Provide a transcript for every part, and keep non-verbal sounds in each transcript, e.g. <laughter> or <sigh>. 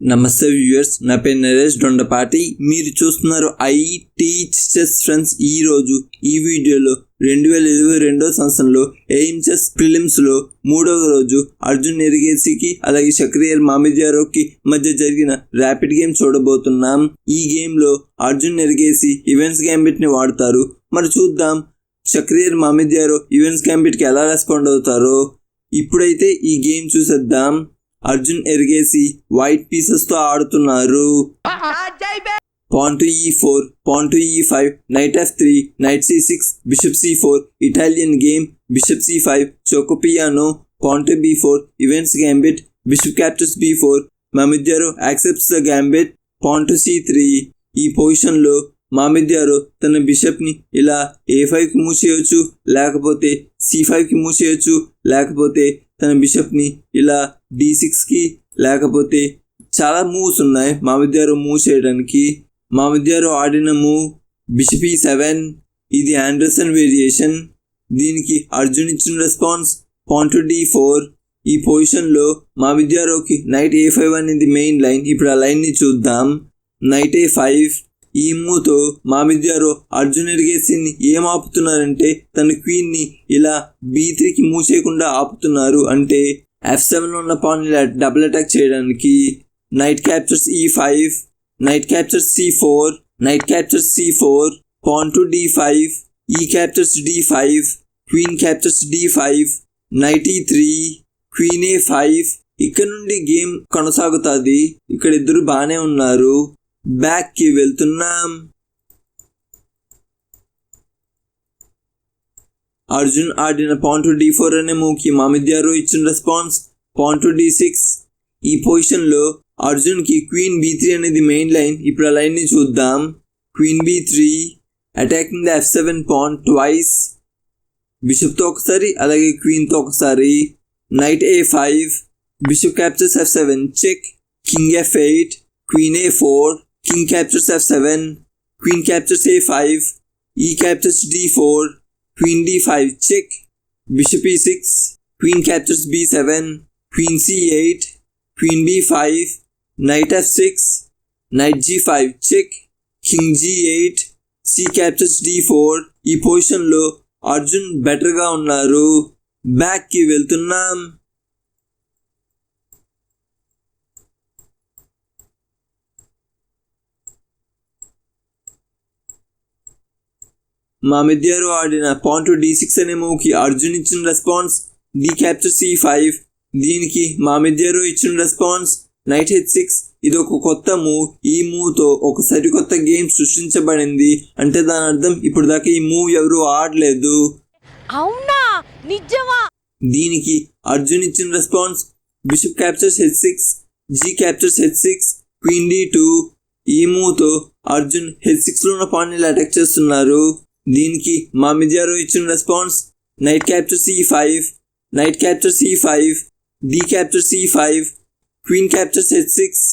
నమస్తే వ్యూయర్స్ నా పేరు నరేష్ దొండపాటి మీరు చూస్తున్నారు ఐ టీచర్స్ చెస్ ఫ్రెండ్స్ ఈ రోజు ఈ వీడియోలో రెండు వేల ఇరవై రెండో సంవత్సరంలో ఎయిమ్సెస్ చెస్ మూడవ రోజు అర్జున్ ఎరిగేసికి అలాగే షక్రియర్ మామిద్యారోకి మధ్య జరిగిన ర్యాపిడ్ గేమ్ చూడబోతున్నాం. ఈ గేమ్లో అర్జున్ ఎరిగేసి ఈవెంట్స్ గ్యాంబిట్ని వాడతారు. మరి చూద్దాం షక్రియర్ మామిద్యారో ఈవెంట్స్ గ్యాంబిట్కి ఎలా రెస్పాండ్ అవుతారో. ఇప్పుడైతే ఈ గేమ్ చూసేద్దాం. అర్జున్ ఎరిగేసి వైట్ పీసెస్తో ఆడుతున్నారు. Pawn to e four pawn to e five knight f three knight c six bishop c four Italian game bishop c five Giuoco Piano pawn to b four Evans gambit bishop captures b four Mamedyarov accepts the gambit pawn to c three ఈ పొజిషన్లో మామిద్యారు తన బిషప్ని ఇలా ఏ ఫైవ్కి move చేయొచ్చు లేకపోతే C ఫైవ్కి move చేయొచ్చు లేకపోతే తన బిషప్ని ఇలా డి సిక్స్కి లేకపోతే చాలా మూవ్స్ ఉన్నాయి మామిద్యారు మూవ్ చేయడానికి మామిద్యారు ఆడిన మూవ్ బిషప్ ఈ సెవెన్ ఇది ఆండర్సన్ వేరియేషన్. దీనికి అర్జున్ ఇచ్చిన రెస్పాన్స్ పాయింట్ డి ఫోర్. ఈ పొజిషన్లో మా విద్యారోకి నైట్ ఏ ఫైవ్ అనేది మెయిన్ లైన్. ఇప్పుడు ఆ లైన్ని చూద్దాం. నైట్ ఏ ఫైవ్ ఈ ఇమ్ముతో మా విద్యారో అర్జున్ ఏం ఆపుతున్నారంటే తన క్వీన్ని ఇలా బీ త్రీకి మూవ్ చేయకుండా ఆపుతున్నారు అంటే ఎఫ్ సెవెన్ ఉన్న పాన్ డబుల్ అటాక్ చేయడానికి knight captures e five knight captures c four knight captures c four pawn to d five e captures d five queen captures d five knight e three queen a five. ఇక్కడ నుండి game కొనసాగుతుంది. ఇక్కడ ఇద్దరు బాగానే ఉన్నారు. బ్యాక్కి వెళ్తున్నాం. అర్జున్ ఆడిన పాన్ టు డి ఫోర్ అనే మూవ్కి మామిద్యారు ఇచ్చిన response. Pawn to d six. ఈ పొజిషన్లో అర్జున్కి క్వీన్ బీ త్రీ అనేది మెయిన్ లైన్ ఇప్పుడు ఆ లైన్ని చూద్దాం. Queen b three attacking the f seven pawn twice బిషప్తో ఒకసారి అలాగే క్వీన్తో ఒకసారి. Knight a five bishop captures f seven check king f eight queen a four king captures f7, queen captures a5, e captures d4, queen d5 check, bishop e6, queen captures b7, queen c8, queen b5, knight f6, knight g5 check, king g8, c captures d4 ఈ పొజిషన్లో అర్జున్ బెటర్గా ఉన్నారు బ్యాక్కి వెళ్తున్నాం మా మిద్యారు ఆడిన point to d six అనే మూవ్కి అర్జున్ ఇచ్చిన response d capture c five దీనికి మా మిద్యారు ఇచ్చిన రెస్పాన్స్ నైట్ హెచ్ సిక్స్ ఇది ఒక కొత్త మూవ్ ఈ మూవ్తో ఒక సరికొత్త గేమ్ సృష్టించబడింది. అంటే దాని అర్థం ఇప్పుడు దాకా ఈ మూవ్ ఎవరు ఆడలేదు. అవునా? నిజమా? దీనికి అర్జున్ ఇచ్చిన response bishop captures h six g captures h six queen d two ఈ మూవ్తో అర్జున్ హెచ్ సిక్స్లో ఉన్న పాయింట్ అటాక్ చేస్తున్నారు. దీనికి మా మిద్యారో ఇచ్చిన response knight capture c five knight capture c five d capture c five queen capture h six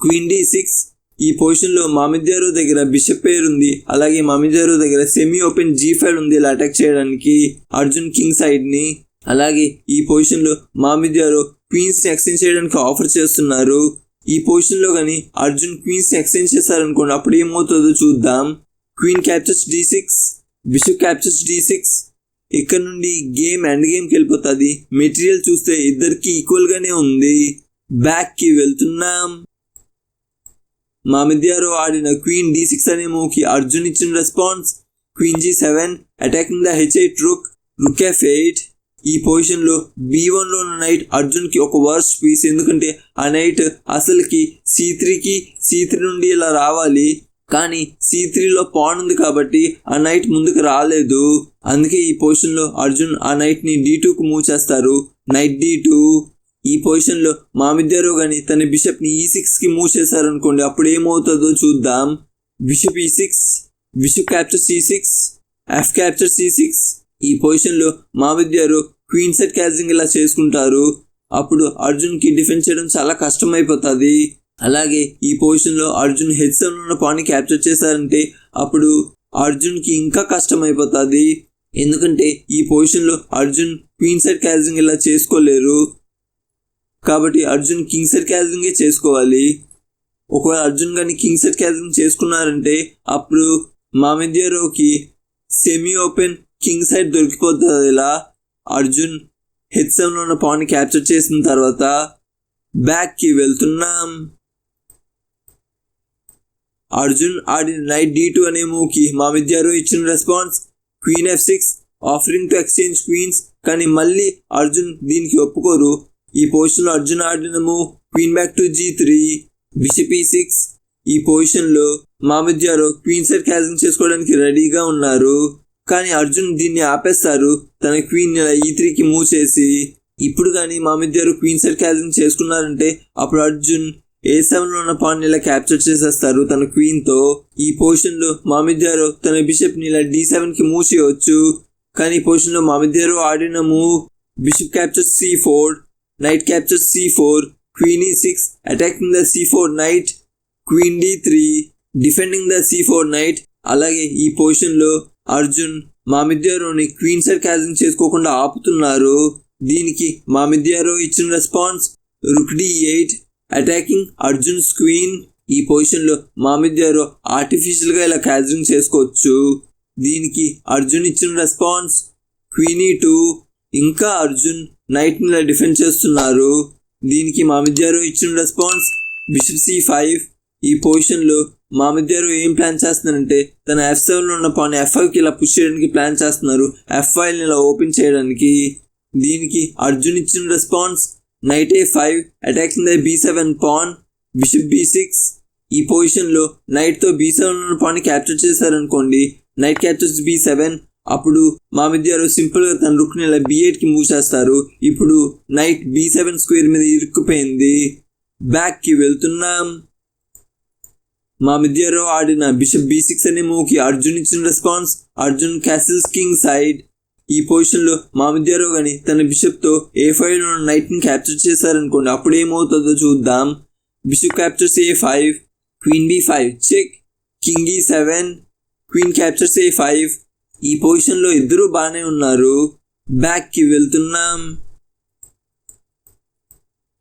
queen d six. ఈ పొజిషన్లో మామిద్యారు దగ్గర బిషప్ పేరు ఉంది అలాగే మామిద్యారు దగ్గర సెమీ ఓపెన్ జీ ఫైవ్ ఉంది ఇలా అటాక్ చేయడానికి అర్జున్ కింగ్ సైడ్ని అలాగే ఈ పొజిషన్లో మామిద్యారు క్వీన్స్ని ఎక్స్చేంజ్ చేయడానికి ఆఫర్ చేస్తున్నారు. ఈ పొజిషన్లో కానీ అర్జున్ క్వీన్స్ని ఎక్స్చేంజ్ చేస్తారనుకోండి అప్పుడు ఏమవుతుందో చూద్దాం. Queen captures d six bishop captures d six ఇక్కడ నుండి గేమ్ ఎండ్ గేమ్కి వెళ్ళిపోతుంది. మెటీరియల్ చూస్తే ఇద్దరికి ఈక్వల్గానే ఉంది. బ్యాక్కి వెళ్తున్నాం. మా మిద్యారో ఆడిన క్వీన్ డి సిక్స్ అనే మూవ్కి అర్జున్ ఇచ్చిన response queen g seven attacking the h eight rook rook f eight ఈ పొజిషన్లో బీ వన్లో ఉన్న నైట్ అర్జున్కి ఒక వర్స్ట్ పీస్ ఎందుకంటే ఆ నైట్ అసలుకి సీ త్రీకి సీ త్రీ నుండి ఇలా రావాలి. కానీ సీ త్రీలో పాన్ ఉంది కాబట్టి ఆ నైట్ ముందుకు రాలేదు. అందుకే ఈ పొజిషన్లో అర్జున్ ఆ నైట్ని డి టూకు మూవ్ చేస్తారు. నైట్ డీ టూ ఈ పొజిషన్లో మామిద్యారో కానీ తన బిషప్ని ఈ సిక్స్కి మూవ్ చేశారనుకోండి అప్పుడు ఏమవుతుందో చూద్దాం. Bishop e e six bishop capture c six f capture c six ఈ పొజిషన్లో మామిద్యారు క్వీన్ సెట్ క్యాచింగ్ ఇలా చేసుకుంటారు. అప్పుడు అర్జున్కి డిఫెన్స్ చేయడం చాలా కష్టమైపోతుంది. అలాగే ఈ పొజిషన్లో అర్జున్ హెడ్సన్ ఉన్న పాన్ని క్యాప్చర్ చేశారంటే అప్పుడు అర్జున్కి ఇంకా కష్టమైపోతుంది. ఎందుకంటే ఈ పొజిషన్లో అర్జున్ క్వీన్ సైడ్ క్యాచింగ్ ఇలా చేసుకోలేరు. కాబట్టి అర్జున్ కింగ్ సెట్ క్యాజలింగే చేసుకోవాలి. ఒకవేళ అర్జున్ కానీ కింగ్ సెట్ క్యాజలింగ్ చేసుకున్నారంటే అప్పుడు మామిద్యారోకి సెమీ ఓపెన్ కింగ్ సైడ్ దొరికిపోతుంది ఇలా అర్జున్ హెచ్ఎంలో ఉన్న పాన్ క్యాప్చర్ చేసిన తర్వాత బ్యాక్కి వెళ్తున్నాం. అర్జున్ ఆడిన నైట్ డి టూ అనే మూవ్కి మా విద్యారు ఇచ్చిన response queen f six offering to exchange queens కానీ మళ్ళీ అర్జున్ దీనికి ఒప్పుకోరు. ఈ పొజిషన్లో అర్జున్ ఆడిన move queen back to g three bishop e six ఈ పొజిషన్లో మా విద్యారు క్వీన్ సెట్ క్యాన్సిల్ చేసుకోవడానికి రెడీగా ఉన్నారు. కానీ అర్జున్ దీన్ని ఆపేస్తారు తన క్వీన్ ఈ త్రీకి మూవ్ చేసి. ఇప్పుడు కానీ మా విద్యారు క్వీన్ సెట్ క్యాన్సిల్ చేసుకున్నారంటే అప్పుడు అర్జున్ ఏ సెవెన్లో ఉన్న పాన్ ఇలా క్యాప్చర్ చేసేస్తారు? తన క్వీన్తో ఈ పోర్షన్లో లో మామిద్యారు తన బిషప్ని ఇలా డి సెవెన్కి మూసేయవచ్చు మూవ్ చేయవచ్చు కానీ ఈ పొజిషన్లో మామిద్యారు ఆడిన move bishop capture c four knight capture c four queen e six attacking the c four knight queen d three defending the c four knight. అలాగే ఈ పోర్షన్లో అర్జున్ మామిద్యారోని క్వీన్ సైడ్ క్యాజింగ్ చేసుకోకుండా ఆపుతున్నారు. దీనికి మామిద్యారో ఇచ్చిన response rook d eight attacking Arjun's queen ఈ పొజిషన్లో మామిద్యారు ఆర్టిఫిషియల్గా ఇలా క్యాజరింగ్ చేసుకోవచ్చు. దీనికి అర్జున్ ఇచ్చిన రెస్పాన్స్ క్వీనీ టూ ఇంకా అర్జున్ నైట్ని ఇలా డిఫెండ్ చేస్తున్నారు. దీనికి మామిద్యారు ఇచ్చిన రెస్పాన్స్ బిషప్ సి ఫైవ్ ఈ పొజిషన్లో మామిద్యారు ఏం ప్లాన్ చేస్తున్నారంటే తన ఎఫ్ సెవెన్లో ఉన్న పాన్ ఎఫ్ ఫైవ్కి ఇలా పుష్ చేయడానికి ప్లాన్ చేస్తున్నారు. ఎఫ్ ఫైవ్ని ఇలా ఓపెన్ చేయడానికి. దీనికి అర్జున్ ఇచ్చిన response knight a five attacking the b seven pawn bishop b six ఈ పొజిషన్లో నైట్తో బీ సెవెన్ ఉన్న పాన్ క్యాప్చర్ చేశారనుకోండి నైట్ క్యాప్చర్స్ బీ సెవెన్ అప్పుడు మా విద్యారు సింపుల్గా తన రుక్ని ఇలా బీ ఎయిట్కి మూవ్ చేస్తారు. ఇప్పుడు నైట్ బీ సెవెన్ స్క్వేర్ మీద ఇరుక్కుపోయింది. బ్యాక్కి వెళ్తున్నాం. మా విద్యారు ఆడిన బిషప్ బీ సిక్స్ అనే మూవ్కి అర్జున్ ఇచ్చిన response Arjun castles king side ఈ పొజిషన్లో మా విద్యారో కానీ తన బిషప్తో ఏ ఫైవ్ నైట్ నైట్ని క్యాప్చర్ చేశారనుకోండి అప్పుడు ఏమవుతుందో చూద్దాం. Bishop captures a five queen b five. Check. King e seven queen captures a five. ఈ పొజిషన్లో ఇద్దరు బాగానే ఉన్నారు. బ్యాక్కి వెళ్తున్నాం.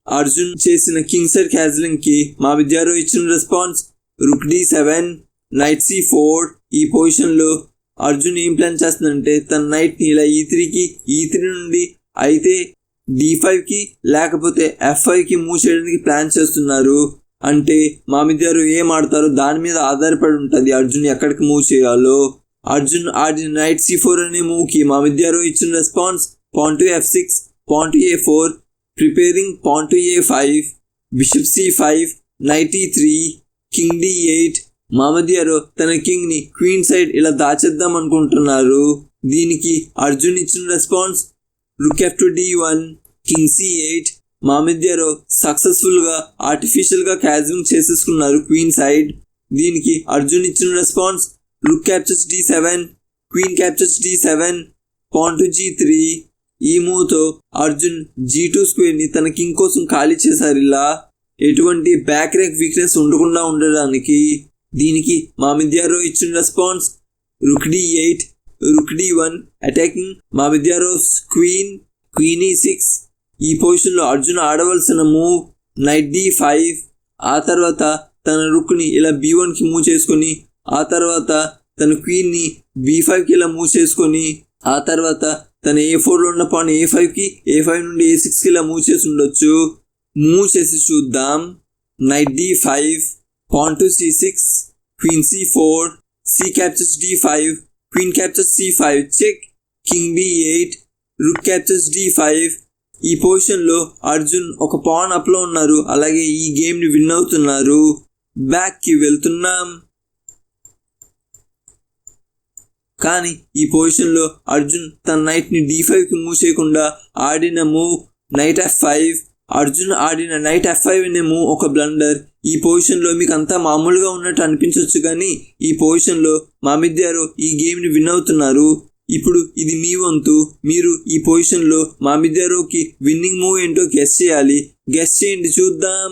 అర్జున్ చేసిన కింగ్ సైడ్ క్యాజ్లింగ్కి మా విద్యారో ఇచ్చిన response. Rook d seven knight c four. ఈ పొజిషన్లో అర్జున్ ఏం ప్లాన్ చేస్తుందంటే తన నైట్ని ఇలా ఈ త్రీకి ఈ త్రీ నుండి అయితే డి ఫైవ్కి లేకపోతే ఎఫ్ ఫైవ్కి మూవ్ చేయడానికి ప్లాన్ చేస్తున్నారు. అంటే మామిద్యారు ఏం ఆడతారో దాని మీద ఆధారపడి ఉంటుంది అర్జున్ ఎక్కడికి మూవ్ చేయాలో. అర్జున్ ఆడిన నైట్ సి ఫోర్ అనే మూవ్కి మామిద్యారు ఇచ్చిన response pawn to f six pawn to a four preparing pawn to a five bishop c five knight e three king d eight Mamedyarov తన కింగ్ని క్వీన్ సైడ్ ఇలా దాచేద్దాం అనుకుంటున్నారు. దీనికి అర్జున్ ఇచ్చిన response rook F to D one king C eight Mamedyarov సక్సెస్ఫుల్గా ఆర్టిఫిషియల్గా castling చేసేసుకున్నారు queen side దీనికి అర్జున్ ఇచ్చిన response rook captures D seven queen captures D seven pawn to G three ఈ మూవ్తో అర్జున్ జీ టూ స్క్వేర్ని తన కింగ్ కోసం ఖాళీ చేశారు ఇలా. ఎటువంటి బ్యాక్ ర్యాక్ వీక్నెస్ ఉండకుండా ఉండడానికి దీనికి మామిద్యారో ఇచ్చిన response rook d eight rook d one attacking Mamedyarov queen queen e six ఈ పొజిషన్లో అర్జున్ ఆడవలసిన మూవ్ నైట్ డి ఫైవ్ ఆ తర్వాత తన రుక్ని ఇలా బీ వన్కి మూవ్ చేసుకొని ఆ తర్వాత తన క్వీన్ని బీ ఫైవ్కి ఇలా మూవ్ చేసుకొని ఆ తర్వాత తన ఏ ఫోర్లో ఉన్న పాన్ ఏ ఫైవ్కి ఏ ఫైవ్ నుండి ఏ సిక్స్కి ఇలా మూవ్ చేసి ఉండొచ్చు. మూవ్ చేసి చూద్దాం. Knight d five pawn to c six queen c four c captures d five queen captures c five check king b eight captures d five ఈ పొజిషన్లో అర్జున్ ఒక పాన్ అప్లో ఉన్నారు. అలాగే ఈ గేమ్ని విన్ అవుతున్నారు. బ్యాక్కి వెళ్తున్నాం. కానీ ఈ పొజిషన్లో అర్జున్ తన నైట్ని డీ ఫైవ్కి మూవ్ చేయకుండా ఆడిన move knight f five Arjun ఆడిన నైట్ ఎఫ్ ఫైవ్ అనే మూవ్ ఒక బ్లండర్. ఈ పొజిషన్లో మీకు అంతా మామూలుగా ఉన్నట్టు అనిపించవచ్చు కానీ ఈ పొజిషన్లో మామిద్యారు ఈ గేమ్ని విన్ అవుతున్నారు. ఇప్పుడు ఇది మీ వంతు. మీరు ఈ పొజిషన్లో మామిద్యారోకి విన్నింగ్ మూవ్ ఏంటో గెస్ చేయాలి. గెస్ చేయండి చూద్దాం.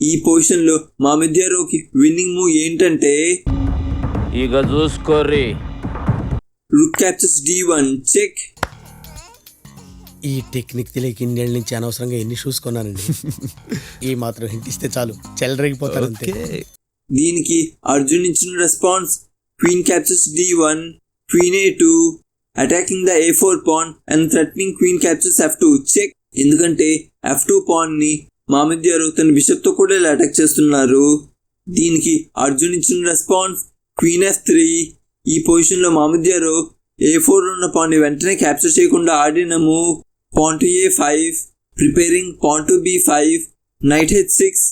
ఈ పొజిషన్లో మామిద్యారోకి విన్నింగ్ మూవ్ ఏంటంటే ఇక చూసుకోర్రి. Rook captures d one. Check. ఈ టెక్నిక్ తెలియక ఇన్నేళ్ళ నుంచి అనవసరంగా ఎన్ని షూస్ కొన్నానండి? <laughs> ఈ మాత్రం హింట్ ఇస్తే చాలు. చెలరేగిపోతారు అంతే. దీనికి అర్జున్ ఇచ్చిన response queen captures D one queen A two attacking the A four pawn and threatening queen captures F two check ఎందుకంటే ఎఫ్ టూ పాన్ని మామిద్యారు తన బిషప్తో కూడా ఇలా అటాక్ చేస్తున్నారు. దీనికి అర్జున్ ఇచ్చిన రెస్పాన్స్ క్వీన్ ఎఫ్ త్రీ ఈ పొజిషన్లో మామిద్యారు ఏ ఫోర్ ఉన్న పాన్ని వెంటనే క్యాప్చర్ చేయకుండా ఆడిన move pawn to A five preparing pawn to B five knight H six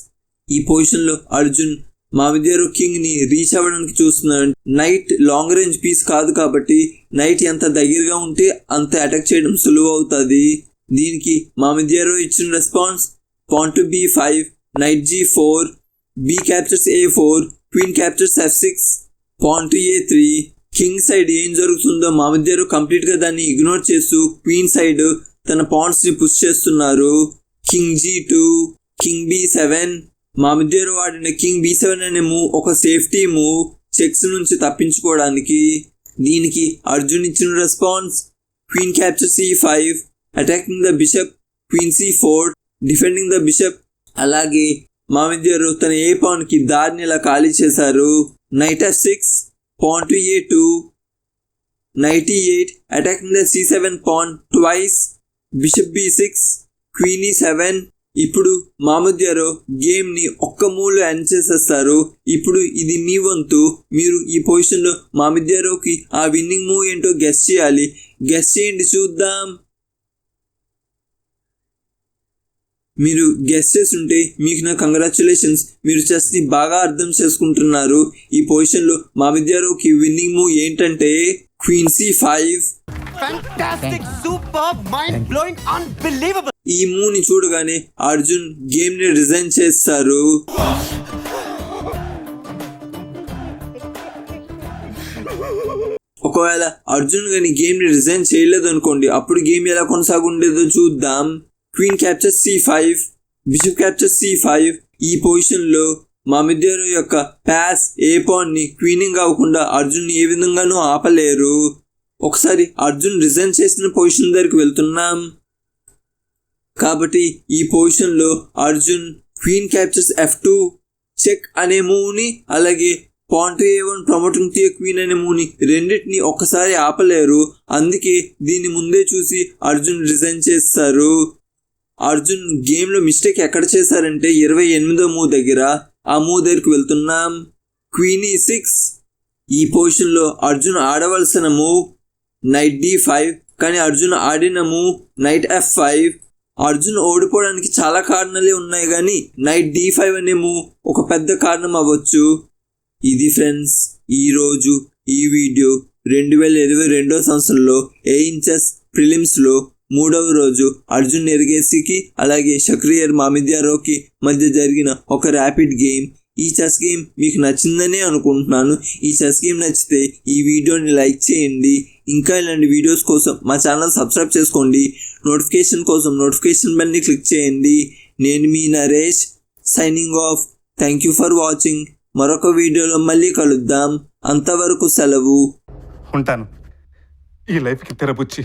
ఈ పొజిషన్లో అర్జున్ మామిదేరు కింగ్ని రీచ్ అవ్వడానికి చూస్తున్నాడు నైట్ లాంగ్ రేంజ్ పీస్ కాదు కాబట్టి నైట్ ఎంత దగ్గరగా ఉంటే అంత అటాక్ చేయడం సులువు అవుతుంది. దీనికి మామిదేరు ఇచ్చిన response pawn to B five knight G four B captures A four queen captures F six pawn to A three king side ఏం జరుగుతుందో మామిదేరు కంప్లీట్గా దాన్ని ఇగ్నోర్ చేస్తూ క్వీన్ సైడ్ తన పాయింట్స్ని పుష్ చేస్తున్నారు. King G two king B seven. మా మధ్యలో వాడిన కింగ్ బి సెవెన్ అనే మూవ్ ఒక సేఫ్టీ మూవ్ చెక్స్ నుంచి తప్పించుకోవడానికి దీనికి అర్జున్ ఇచ్చిన response. Queen capture C five attacking the bishop queen C four defending the bishop. అలాగే మా మధ్యలో తన ఏ పాన్కి దారిని ఇలా ఖాళీ చేశారు? Knight F six pawn to A two. Knight E eight attacking the C seven pawn twice. Bishop B six queen E seven ఇప్పుడు Mamedyarov గేమ్ని ఒక్క మూలు ఎండ్ చేసేస్తారు. ఇప్పుడు ఇది మీ వంతు. మీరు ఈ పొజిషన్లో మామిద్యారోకి ఆ విన్నింగ్ మూవ్ ఏంటో గెస్ చేయాలి. గెస్ చేయండి చూద్దాం. మీరు గెస్ చేస్తుంటే మీకు నా కంగ్రాచులేషన్స్ మీరు చెస్ని బాగా అర్థం చేసుకుంటున్నారు. ఈ పొజిషన్లో మామిద్యారోకి విన్నింగ్ మూవ్ ఏంటంటే queen C five Fantastic, superb, mind blowing, unbelievable. ఈ మూవ్ని చూడగానే అర్జున్ గేమ్ని రిజైన్ చేస్తారు. ఒకవేళ అర్జున్ గాని గేమ్ని రిజైన్ చేయలేదు అనుకోండి అప్పుడు గేమ్ ఎలా కొనసాగుండేదో చూద్దాం. Queen capture C five bishop capture C five ఈ పొజిషన్లో మామిద్యారు యొక్క ప్యాస్ ఏ పాయింట్ని క్వీనింగ్ అవ్వకుండా అర్జున్ ఏ విధంగానూ ఆపలేరు. ఒకసారి అర్జున్ రిజైన్ చేసిన పొజిషన్ దగ్గరికి వెళ్తున్నాం. కాబట్టి ఈ పొజిషన్లో Arjun queen captures F two check అనే మూవ్ని అలాగే point A one promoting to queen అనే మూవ్ని రెండింటిని ఒక్కసారి ఆపలేరు. అందుకే దీన్ని ముందే చూసి అర్జున్ రిజైన్ చేస్తారు. అర్జున్ గేమ్లో మిస్టేక్ ఎక్కడ చేశారంటే ఇరవై ఎనిమిదో మూవ్ దగ్గర. ఆ మూవ్ దగ్గరికి వెళ్తున్నాం. Queen E six. ఈ పొజిషన్లో అర్జున్ ఆడవలసిన మూవ్ నైట్ డి ఫైవ్. కానీ అర్జున్ ఆడిన move knight F five. Arjun ఓడిపోవడానికి చాలా కారణాలే ఉన్నాయి కానీ నైట్ డి ఫైవ్ అనే మూవ్ ఒక పెద్ద కారణం అవ్వచ్చు. ఇది ఫ్రెండ్స్ ఈరోజు ఈ వీడియో రెండు వేల ఇరవై రెండో సంవత్సరంలో ఎయిన్చెస్ ప్రిలిమ్స్లో మూడవ రోజు అర్జున్ ఎరిగేసికి అలాగే షక్రియర్ మామిద్యారోకి మధ్య జరిగిన ఒక ర్యాపిడ్ గేమ్. ఈ చెస్ గేమ్ మీకు నచ్చిందనే అనుకుంటున్నాను. ఈ చెస్ గేమ్ నచ్చితే ఈ వీడియోని లైక్ చేయండి. ఇంకా ఇలాంటి వీడియోస్ కోసం మా ఛానల్ సబ్స్క్రైబ్ చేసుకోండి. నోటిఫికేషన్ కోసం నోటిఫికేషన్ బెల్ని క్లిక్ చేయండి. నేను మీ Naresh signing off. Thank you for watching. మరొక వీడియోలో మళ్ళీ కలుద్దాం. అంతవరకు సెలవు. ఉంటాను. ఈ లైఫ్కి తెరపుచ్చి